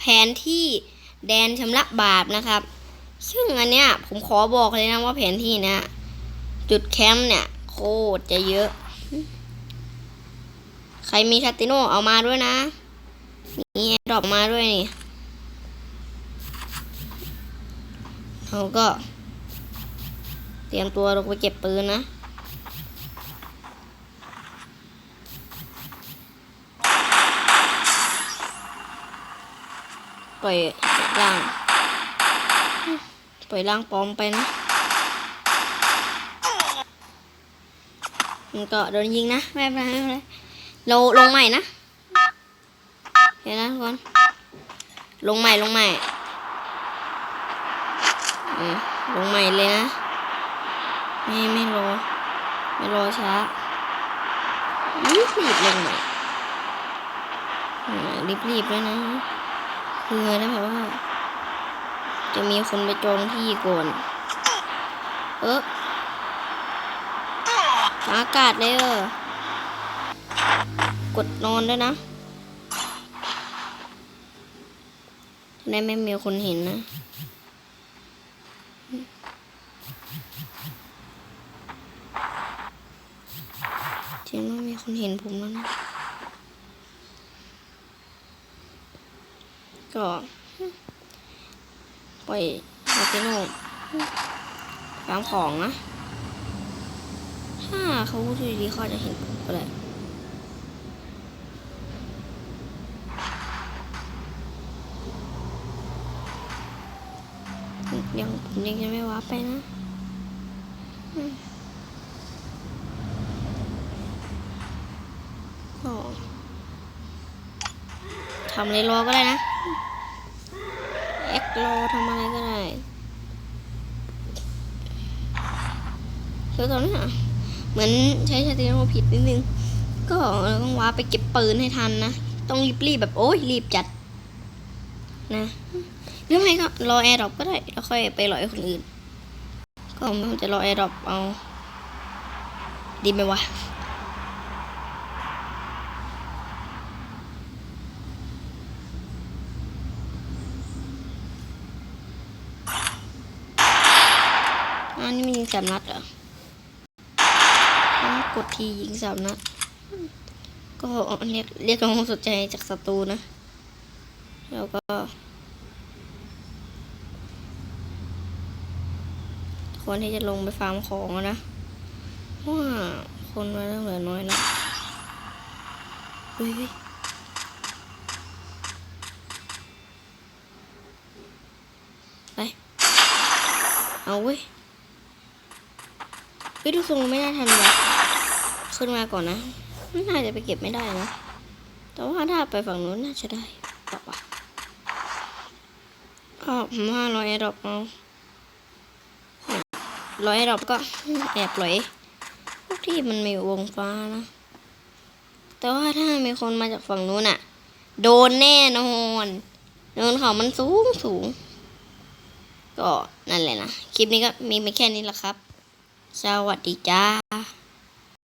แผนที่แดนชำระบาปนะครับ ซึ่งอันเนี้ยผมขอบอกเลยนะว่าแผนที่เนี้ยจุดแคมป์เนี่ย โคตรจะเยอะ ใครมีชาติโนเอามาด้วยนะนี่ดรอปมาด้วยนี่เราก็ เตรียมตัวลงไปเก็บปืนนะ ปล่อยล่าง ปล่อยล่างปลอมไปนะมันก็โดนยิงนะไม่เป็นไรไม่เป็นไรเราลงใหม่นะเห็นนะทุกคนลงใหม่ลงใหม่ลงใหม่เลยนะไม่ไม่รอไม่รอช้ารีบรีบลงใหม่รีบรีบเลยนะ คือนะแบบว่า จะมีคนไปจองที่ก่อน เอออากาศเลยเออกดนอนด้วยนะได้ไม่มีคนเห็นนะจริงไม่มีคนเห็นผมแล้วนะ ก็ปล่อยฮาเจโน่ตามของนะ ถ้าเขาพูดดีๆเขาจะเห็นผมก็ได้ยังผมยังจะไม่ว้าไปนะอืมก็ำอะไรรอก็ได้นะเอ็กโลทำอะไรก็ได้คือตอนนี้อะเหมือนใช้ชาติโนผิดนิดนึง ก็เราต้องว้าไปเก็บปืนให้ทันนะ ต้องรีบๆแบบโอ้ยรีบจัด นะหรือไม่ก็รอแอร์ดรอปก็ได้ แล้วค่อยไปรอไอ้คนอื่น ก็มันจะรอแอร์ดรอปเอา ดีไหมวะ อันนี้มันยิงสามนัดเหรอ กดทียิงสามนัด ก็เรียกเรียกความสนใจจากศัตรูนะ แล้วก็ควรที่จะลงไปฟาร์มของนะเพราะว่าคนมาเหลือน้อยแล้วเฮ้ยไป เอาเว้ย เฮ้ยดูทรงไม่น่าทันว่ะขึ้นมาก่อนนะไม่น่าจะไปเก็บไม่ได้นะ แต่ว่าถ้าไปฝั่งนู้นน่าจะได้ต่อปก็ผมว่าร้อยแอร์ดอปเอาร้อยแอร์ดอปก็แอบปล่อยพวกที่มันมีวงฟ้านะ แต่ว่าถ้ามีคนมาจากฝั่งนู้นอะโดนแน่นอนโดนเขามันสูงสูง ก็นั่นแหละนะ คลิปนี้ก็มีไปแค่นี้แหละครับ สวัสดีจ้า